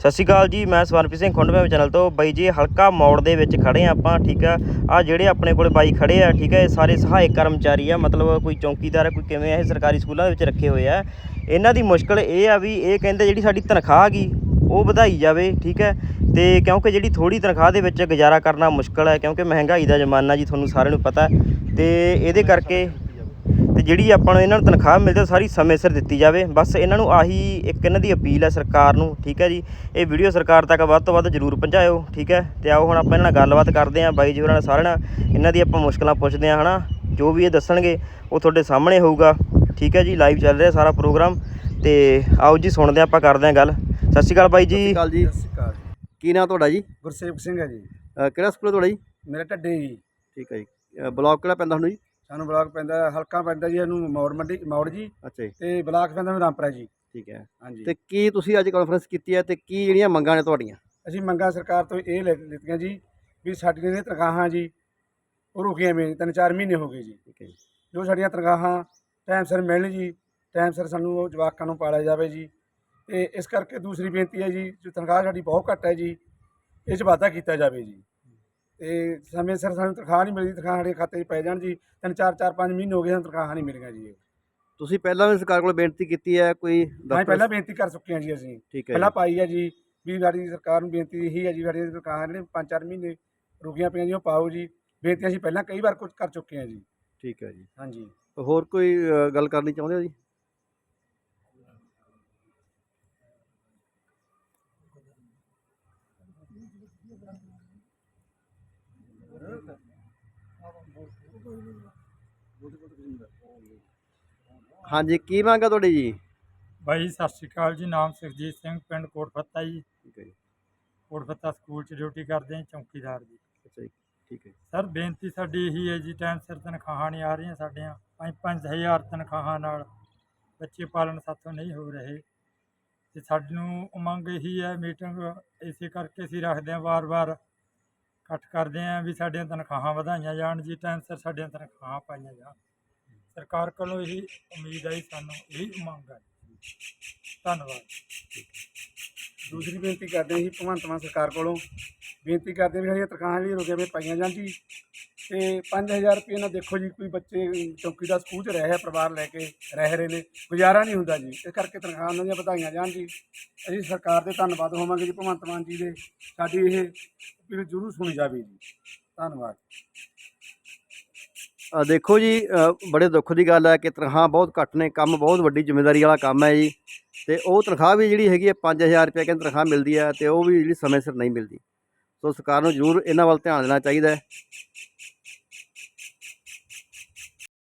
ਸਤਿ ਸ਼੍ਰੀ ਅਕਾਲ ਜੀ ਮੈਂ ਸਵਰਨਪ੍ਰੀਤ ਸਿੰਘ ਖੁੰਡਵੇਂ ਚੈਨਲ ਤੋਂ ਬਾਈ ਜੀ ਹਲਕਾ ਮੋੜ ਦੇ ਵਿੱਚ ਖੜੇ ਆ ਆਪਾਂ ਠੀਕ ਆ? ਆ ਜਿਹੜੇ ਆਪਣੇ ਕੋਲੇ ਬਾਈ ਖੜੇ ਆ ਠੀਕ ਆ? ਇਹ ਸਾਰੇ ਸਹਾਇਕ ਕਰਮਚਾਰੀ ਆ ਮਤਲਬ ਕੋਈ ਚੌਂਕੀਦਾਰ ਆ, ਕੋਈ ਕਿਵੇਂ ਆ ਇਹ ਸਰਕਾਰੀ ਸਕੂਲਾਂ ਦੇ ਵਿੱਚ ਰੱਖੇ ਹੋਏ ਆ। ਇਹਨਾਂ ਦੀ ਮੁਸ਼ਕਲ ਇਹ ਆ ਵੀ ਇਹ ਕਹਿੰਦੇ ਜਿਹੜੀ ਸਾਡੀ ਤਨਖਾਹ ਗਈ ਉਹ ਵਧਾਈ ਜਾਵੇ ਠੀਕ ਹੈ ਤੇ ਕਿਉਂਕਿ ਜਿਹੜੀ ਥੋੜੀ ਤਨਖਾਹ ਦੇ ਵਿੱਚ ਗੁਜ਼ਾਰਾ ਕਰਨਾ ਮੁਸ਼ਕਲ ਹੈ ਕਿਉਂਕਿ ਮਹਿੰਗਾਈ ਦਾ ਜ਼ਮਾਨਾ ਜੀ ਤੁਹਾਨੂੰ ਸਾਰਿਆਂ ਨੂੰ ਪਤਾ। ਹੈ। ਤੇ ਇਹਦੇ ਕਰਕੇ ਤੇ ਜਿਹੜੀ ਆਪਾਂ ਨੂੰ ਇਹਨਾਂ ਨੂੰ ਤਨਖਾਹ ਮਿਲਦੀ ਆ, ਸਾਰੀ ਸਮੇਂ ਸਿਰ ਦਿੱਤੀ ਜਾਵੇ। ਬਸ ਇਹਨਾਂ ਨੂੰ ਆਹੀ ਇੱਕ ਇਹਨਾਂ ਦੀ ਅਪੀਲ ਹੈ ਸਰਕਾਰ ਨੂੰ ਠੀਕ ਹੈ ਜੀ? ਇਹ ਵੀਡੀਓ ਸਰਕਾਰ ਤੱਕ ਵੱਧ ਤੋਂ ਵੱਧ ਜ਼ਰੂਰ ਪਹੁੰਚਾਇਓ ਠੀਕ ਹੈ? ਤੇ ਆਓ ਹੁਣ ਆਪਾਂ ਇਹਨਾਂ ਨਾਲ ਗੱਲਬਾਤ ਕਰਦੇ ਆਂ ਬਾਈ ਜੀ ਹੋਰਾਂ ਨਾਲ ਸਾਰਿਆਂ ਨਾਲ। ਇਹਨਾਂ ਦੀ ਆਪਾਂ ਮੁਸ਼ਕਲਾਂ ਪੁੱਛਦੇ ਆਂ ਹਨਾ? ਜੋ ਵੀ ਇਹ ਦੱਸਣਗੇ ਉਹ ਤੁਹਾਡੇ ਸਾਹਮਣੇ ਹੋਊਗਾ ਠੀਕ ਹੈ ਜੀ? ਲਾਈਵ ਚੱਲ ਰਿਹਾ ਸਾਰਾ ਪ੍ਰੋਗਰਾਮ। ਤੇ ਆਓ ਜੀ ਸੁਣਦੇ ਆਂ ਆਪਾਂ ਕਰਦੇ ਆਂ ਗੱਲ। ਸਤਿ ਸ਼੍ਰੀ ਅਕਾਲ ਬਾਈ ਸਤਿ ਸ਼੍ਰੀ ਜੀ ਅਕਾਲ ਜੀ। ਸਤਿ ਸ਼੍ਰੀ ਅਕਾਲ ਕੀ ਨਾਮ ਤੁਹਾਡਾ ਜੀ? ਗੁਰਸੇਵਕ ਸਿੰਘ ਹੈ ਜੀ। ਕਿਹੜਾ ਸਕੂਲ ਹੈ ਤੁਹਾਡਾ ਜੀ? ਮੇਰਾ ਢੱਡੇ। ਜੀ ਠੀਕ ਹੈ ਜੀ। ਬਲਾਕ ਕਿਹੜਾ ਪੈਂਦਾ ਤੁਹਾਨੂੰ ਜੀ? ਸਾਨੂੰ ਬਲਾਕ ਪੈਂਦਾ ਹਲਕਾ ਪੈਂਦਾ ਜੀ ਇਹਨੂੰ ਮੌੜ ਮੰਡੀ ਮੌੜ ਜੀ। ਅੱਛਾ ਜੀ। ਤੇ ਬਲਾਕ ਪੈਂਦਾ ਨੂੰ ਰਾਮਪੁਰਾ ਜੀ। ਠੀਕ ਹੈ। ਹਾਂਜੀ। ਤੇ ਕੀ ਤੁਸੀਂ ਅੱਜ ਕਾਨਫਰੰਸ ਕੀਤੀ ਹੈ ਤੇ ਕੀ ਜਿਹੜੀਆਂ ਮੰਗਾਂ ਨੇ ਤੁਹਾਡੀਆਂ? ਅਸੀਂ ਮੰਗਾਂ ਸਰਕਾਰ ਤੋਂ ਇਹ ਲੈ ਲਿੱਤੀਆਂ ਜੀ ਵੀ ਸਾਡੀਆਂ ਜਿਹੜੀਆਂ ਤਨਖਾਹਾਂ ਜੀ ਉਹ ਰੁਕੀਆਂ ਵੀ ਤਿੰਨ ਚਾਰ ਮਹੀਨੇ ਹੋ ਗਏ ਜੀ। ਠੀਕ ਹੈ ਜੀ। ਜੋ ਸਾਡੀਆਂ ਤਨਖਾਹਾਂ ਟਾਈਮ ਸਿਰ ਮਿਲਣ ਜੀ ਟਾਈਮ ਸਿਰ ਸਾਨੂੰ ਉਹ ਜਵਾਕਾਂ ਨੂੰ ਪਾਲਿਆ ਜਾਵੇ ਜੀ। ਤੇ ਇਸ ਕਰਕੇ ਦੂਸਰੀ ਬੇਨਤੀ ਹੈ ਜੀ ਜੋ ਤਨਖਾਹ ਸਾਡੀ ਬਹੁਤ ਘੱਟ ਹੈ ਜੀ ਇਹ 'ਚ ਵਾਧਾ ਕੀਤਾ ਜਾਵੇ ਜੀ। ਤੇ ਸਮੇਂ ਸਿਰ ਸਾਨੂੰ ਤਨਖਾਹ ਨਹੀਂ ਮਿਲਦੀ ਤਨਖਾਹ ਸਾਡੇ ਖਾਤੇ 'ਚ ਪੈ ਜਾਣ ਜੀ। ਤਿੰਨ ਚਾਰ ਚਾਰ ਪੰਜ ਮਹੀਨੇ ਹੋ ਗਏ ਸਾਨੂੰ ਤਨਖਾਹਾਂ ਨਹੀਂ ਮਿਲੀਆਂ ਜੀ ਤੁਸੀਂ ਪਹਿਲਾਂ ਵੀ ਸਰਕਾਰ ਕੋਲ ਬੇਨਤੀ ਕੀਤੀ ਹੈ ਕੋਈ ਮੈਂ ਪਹਿਲਾਂ ਬੇਨਤੀ ਕਰ ਚੁੱਕੇ ਹਾਂ ਜੀ ਅਸੀਂ। ਠੀਕ ਹੈ ਪਹਿਲਾਂ ਪਾਈ ਹੈ ਜੀ ਵੀ ਸਾਡੀ ਸਰਕਾਰ ਨੂੰ ਬੇਨਤੀ ਇਹੀ ਹੈ ਜੀ ਸਾਡੀ ਤਨਖਾਹਾਂ ਨੇ ਪੰਜ ਚਾਰ ਮਹੀਨੇ ਰੁਕੀਆਂ ਪਈਆਂ ਜੀ ਉਹ ਪਾਓ ਜੀ। ਬੇਨਤੀ ਅਸੀਂ ਪਹਿਲਾਂ ਕਈ ਵਾਰ ਕੁਝ ਕਰ ਚੁੱਕੇ ਹਾਂ ਜੀ। ਠੀਕ ਹੈ ਜੀ। ਹਾਂਜੀ ਹੋਰ ਕੋਈ ਗੱਲ ਕਰਨੀ ਚਾਹੁੰਦੇ ਹੋ ਜੀ? ਹਾਂਜੀ ਕੀ ਮੰਗ ਹੈ ਤੁਹਾਡੀ ਜੀ? ਬਾਈ ਸਤਿ ਸ਼੍ਰੀ ਅਕਾਲ ਜੀ। ਨਾਮ ਸੁਖਜੀਤ ਸਿੰਘ ਪਿੰਡ ਕੋਟਫੱਤਾ ਜੀ। ਠੀਕ ਹੈ ਜੀ। ਕੋਟਫੱਤਾ ਸਕੂਲ 'ਚ ਡਿਊਟੀ ਕਰਦੇ ਹਾਂ ਚੌਕੀਦਾਰ ਜੀ। ਅੱਛਾ ਜੀ ਠੀਕ ਹੈ ਸਰ ਬੇਨਤੀ ਸਾਡੀ ਇਹੀ ਹੈ ਜੀ ਟਾਈਮ ਸਿਰ ਤਨਖਾਹਾਂ ਨਹੀਂ ਆ ਰਹੀਆਂ ਸਾਡੀਆਂ। ਪੰਜ ਪੰਜ ਹਜ਼ਾਰ ਤਨਖਾਹਾਂ ਨਾਲ ਬੱਚੇ ਪਾਲਣ ਸਾਥੋਂ ਨਹੀਂ ਹੋ ਰਹੇ। ਤੇ ਸਾਨੂੰ ਉਮੰਗ ਇਹੀ ਹੈ ਮੀਟਿੰਗ ਇਸੇ ਕਰਕੇ ਅਸੀਂ ਰੱਖਦੇ ਹਾਂ ਵਾਰ-ਵਾਰ। ਇਕੱਠ ਕਰਦੇ ਹਾਂ ਵੀ ਸਾਡੀਆਂ ਤਨਖਾਹਾਂ ਵਧਾਈਆਂ ਜਾਣ ਜੀ ਟਾਈਮ ਸਿਰ ਸਾਡੀਆਂ ਤਨਖਾਹਾਂ ਪਾਈਆਂ ਜਾਣ। ਸਰਕਾਰ ਕੋਲੋਂ ਇਹੀ ਉਮੀਦ ਹੈ ਜੀ ਸਾਨੂੰ ਇਹੀ ਮੰਗ ਹੈ ਧੰਨਵਾਦ। ਦੂਸਰੀ ਬੇਨਤੀ ਕਰਦੇ ਹਾਂ ਜੀ, ਭਗਵੰਤ ਮਾਨ ਸਰਕਾਰ ਕੋਲੋਂ ਬੇਨਤੀ ਕਰਦੇ ਹਾਂ ਵੀ ਸਾਡੀਆਂ ਤਨਖਾਹਾਂ ਜਿਹੜੀ ਰੁਕੇ ਵੇ ਪਾਈਆਂ ਜਾਣ ਜੀ। ਤੇ 5000 ਰੁਪਏ ਨਾਲ ਦੇਖੋ ਜੀ ਕੋਈ ਬੱਚੇ ਚੌਕੀ ਦਾ ਸਕੂਲ 'ਚ ਰਹਿ ਰਿਹਾ ਪਰਿਵਾਰ ਲੈ ਕੇ ਰਹਿ ਰਹੇ ਨੇ ਗੁਜ਼ਾਰਾ ਨਹੀਂ ਹੁੰਦਾ ਜੀ। ਇਸ ਕਰਕੇ ਤਨਖਾਹਾਂ ਉਹਨਾਂ ਦੀਆਂ ਵਧਾਈਆਂ ਜਾਣ ਜੀ। ਅਸੀਂ ਸਰਕਾਰ ਦੇ ਧੰਨਵਾਦ ਹੋਵਾਂਗੇ ਜੀ ਭਗਵੰਤ ਮਾਨ ਜੀ ਦੇ। ਸਾਡੀ ਇਹ ਅਪੀਲ ਜ਼ਰੂਰ ਸੁਣੀ ਜਾਵੇ ਜੀ। ਧੰਨਵਾਦ। ਅ, ਦੇਖੋ ਜੀ ਅ, ਬੜੇ ਦੁੱਖ ਦੀ ਗੱਲ ਹੈ ਕਿ ਤਨਖਾਹ ਬਹੁਤ ਘੱਟ ਨੇ ਕੰਮ ਬਹੁਤ ਵੱਡੀ ਜ਼ਿੰਮੇਵਾਰੀ ਵਾਲਾ ਕੰਮ ਹੈ ਜੀ। ਤੇ ਉਹ ਤਨਖਾਹ ਵੀ ਜਿਹੜੀ ਹੈਗੀ ਹੈ 5000 ਰੁਪਏ ਕਹਿੰਦੇ ਤਨਖਾਹ ਮਿਲਦੀ ਹੈ ਤੇ ਉਹ ਵੀ ਜਿਹੜੀ ਸਮੇਂ ਸਿਰ ਨਹੀਂ ਮਿਲਦੀ। ਸੋ ਸਰਕਾਰ ਨੂੰ ਜ਼ਰੂਰ ਇਹਨਾਂ ਵੱਲ ਧਿਆਨ ਦੇਣਾ ਚਾਹੀਦਾ ਹੈ।